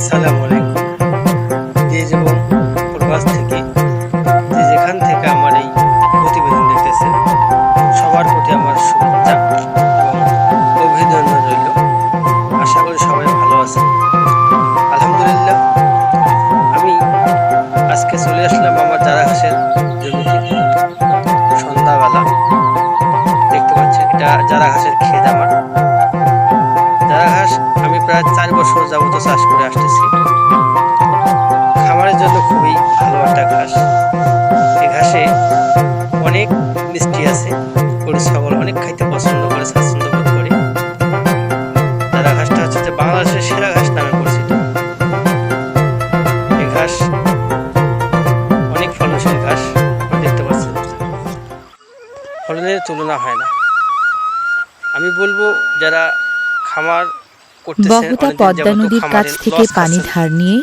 আসসালামু আলাইকুম। প্রবাস থেকে যেখান থেকে আমার এই প্রতিবেদন দেখতেছেন সবার প্রতি আমার চার বছর যাবত চাষ করে আসতেছি। খামারের জন্য খুবই ভালো একটা ঘাস। এই ঘাসে অনেক মিষ্টি আছে, গরু, ছাগল অনেক খাইতে পছন্দ করে, স্বাচ্ছন্দ্য বোধ করে। যারা ঘাসটা হচ্ছে যে বাংলাদেশের সেরা ঘাস নামে পরিচিত। এই ঘাস অনেক ফলনশীল ঘাস দেখতে পাচ্ছেন ফলনের তুলনা হয় না। আমি বলব, যারা খামার বহুতা পদ্মা নদীর কাছ থেকে পানি ধার নিয়ে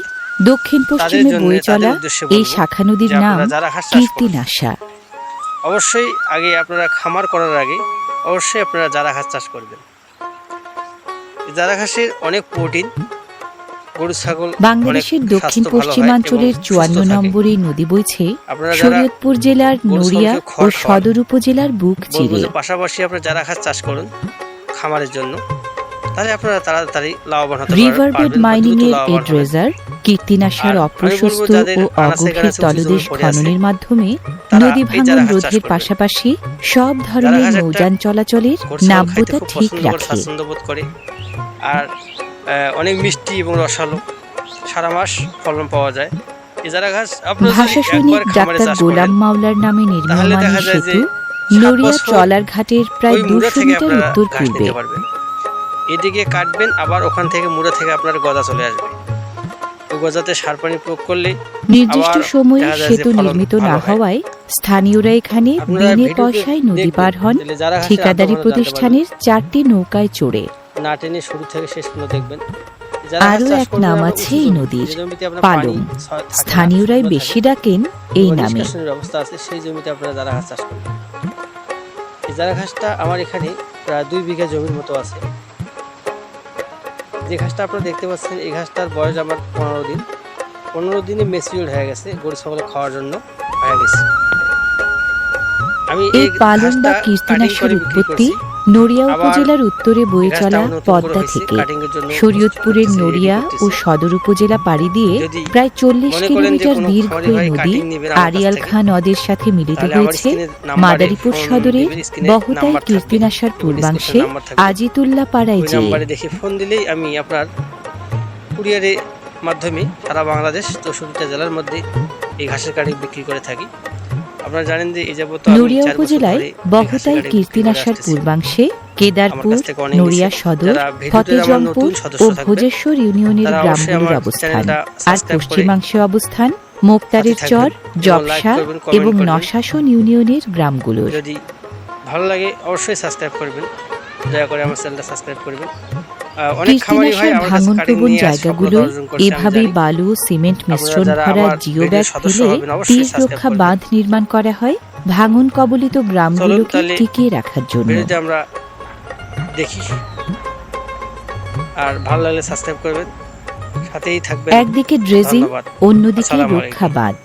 দক্ষিণ পশ্চিমে বয়ে চলা এই শাখা নদীর নাম কীর্তিনাশা। অবশ্যই আগে আপনারা খামার করার আগে অবশ্যই আপনারা জারা ঘাস চাষ করবেন। জারা ঘাসের অনেক প্রোটিন গরু ছাগল বাংলাদেশের দক্ষিণ পশ্চিমাঞ্চলের চুয়ান্ন নম্বর এই নদী বইছে শরীয়তপুর জেলার নড়িয়া ও সদর উপজেলার বুক চিরে। পাশাপাশি আপনারা জারা ঘাস চাষ করুন খামারের জন্য তাহলে আপনারা তাড়াতাড়ি লাভবান হতে রিভার বেড মাইনিং এর হবেন। এড্রেজার কীর্তিনাশার অপ্রশস্ত ও অগভীর তলদেশ খননের মাধ্যমে নদী ভাঙন রোধের পাশাপাশি সব ধরনের নৌযান চলাচলের নাব্যতা ঠিক রাখে। আর অনেক মিষ্টি এবং রসালো সারা মাস ফলন পাওয়া যায়। এজারা ঘাস আপনারা যদি ভাষা সৈনিক ডাক্তার গোলাম মাওলার নামে যে সেতু নড়িয়া ট্রলার ঘাটের প্রায় দুশো মিটার উত্তর পূর্বে। এদিকে কাটবেন আবার ওখান থেকে মুড়া থেকে আপনার গজা চলে আসবে। গজাতে সার পানি প্রয়োগ করলে নির্দিষ্ট সময়ে সেতু নির্মিত না হওয়ায় স্থানীয়রা এখানে বিনে পয়সায় নদী পার হন। যারা ঠিকাদারি প্রতিষ্ঠানের চারটি নৌকায় চড়ে। না টেনে শুরু থেকে শেষ পর্যন্ত দেখবেন। আরও এক নাম আছে এই নদীর, পালং। স্থানীয়রাই বেশি ডাকেন এই নামে। ব্যবস্থা আছে সেই জমিতে আপনারা জারা ঘাস চাষ করবেন। এই জারা ঘাসটা আমার এখানে প্রায় দুই বিঘা জমির মতো আছে। যে ঘাসটা আপনারা দেখতে পাচ্ছেন এই ঘাসটার বয়স আমার পনেরো দিন। পনেরো দিনে মেসিউর হয়ে গেছে গরু ছাগলে খাওয়ার জন্য হয়ে গেছে। আমি এই পালন বা কীর্তনাশের উৎপত্তি। নড়িয়া উপজেলার উত্তরে বয়ে চলা পদ্মা থেকে শরীয়তপুরের নড়িয়া ও সদর উপজেলা পাড়ি দিয়ে প্রায় চল্লিশ কিলোমিটার দীর্ঘ নদী আরিয়াল খাঁ নদের সাথে মিলিত হয়েছে মাদারীপুর ফোন সদরের বহুতাই। কীর্তিনাশার পূর্বাংশে। আজিতুল্লাহ পাড়ায় যে দেখে ফোন দিলেই আমি আপনার কুরিয়ারের মাধ্যমে সারা বাংলাদেশ চৌষট্টিটা জেলার মধ্যে এই ঘাসের কাঠি বিক্রি করে থাকি নড়িয়া উপজেলায় বহুতাই কীর্তিনাশার পূর্বাংশে কেদারপুর নড়িয়া সদর ফতেজমপুর ও ভোজেশ্বর ইউনিয়নের গ্রামগুলোর অবস্থান। আর পশ্চিমাংশে অবস্থান মোক্তারের চর জবসা এবং নশাসন ইউনিয়নের গ্রামগুলোর। যদি ভালো লাগে অবশ্যই সাবস্ক্রাইব করবেন। দয়া করে আমার চ্যানেলটা সাবস্ক্রাইব করবেন। এভাবেই জানি। বালু সিমেন্ট মিশ্রণ ভরা জিও ব্যাগ ফেলে তীর রক্ষা বাঁধ নির্মাণ করা হয় ভাঙন কবলিত গ্রামগুলোকে টিকিয়ে রাখার জন্য। আমরা দেখি। আর ভালো লাগলে সাবস্ক্রাইব করবেন সাথেই থাকবেন। একদিকে ড্রেজিং অন্যদিকে রক্ষা। রক্ষাবাদ